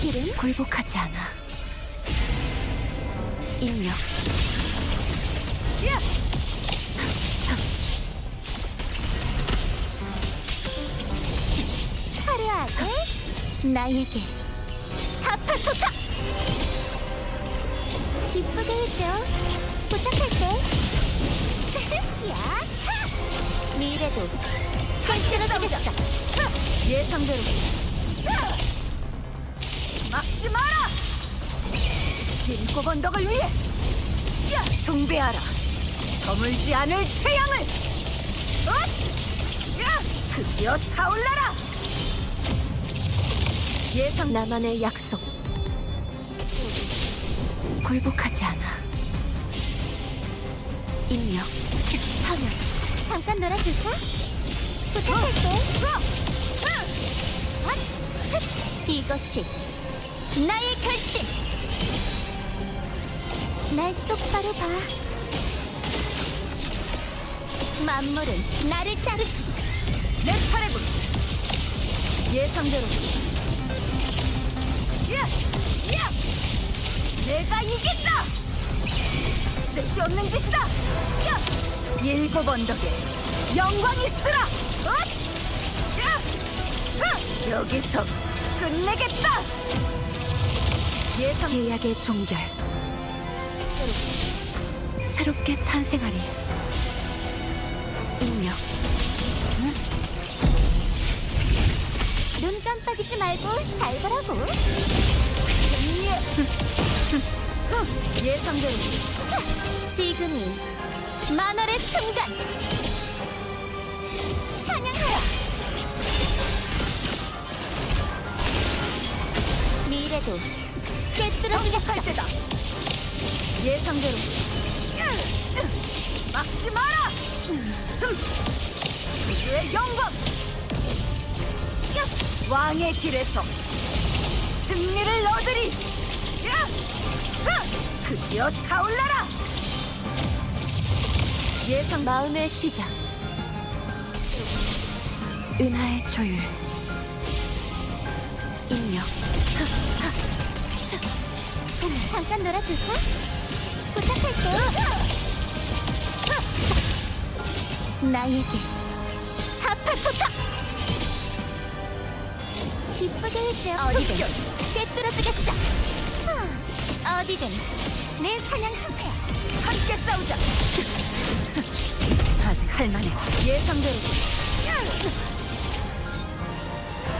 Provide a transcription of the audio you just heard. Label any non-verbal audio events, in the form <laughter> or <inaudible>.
길은? 굴복하지 않아. 인력. 화려하게? 나에게. 갚아소서 기쁘게 해줘. 부탁할게. <laughs> 야 하! 미래도. 흔들어주겠어. 예상대로 막지 마라. 빈꽃 언덕을 위해 야 숭배하라. 저물지 않을 태양을. 엇! 야 드디어 타올라라. 예상 나만의 약속. 굴복하지 않아. 인력. 파멸. 잠깐 놀아줄까? 부탁할게 이것이 나의 결심 날 똑바로 봐 만물은 나를 따르지 내 차례군. 예상대로. 야! 야! 내가 이긴다! 쓸데없는 짓이다! 야! 일곱 언덕에 영광이 있으라! 엇! 야! 하! 여기서 끝내겠다! 예상 계약의 종결. 새롭게 탄생하리. 인력. 눈 깜빡이지 말고 잘 보라고 <laughs> 예상대로. 지금이 만월의 순간 찬양하라 미래도 꿰뚫어주겠어 할 때다. 예상대로. 막지 마라. 그의 영광. 왕의 길에서 승리를 얻으리. 드디어 타올라라. 예상 마음의 시작. 은하의 조율. 인력. 잠깐 놀아줄까? 부탁할게 나에게 갚아소서 기쁘게 해줘 어디든. 꿰뚫어주겠어 하, 어디든 내 사냥 상태야 함께 싸우자. 아직 할 만해. 예상대로.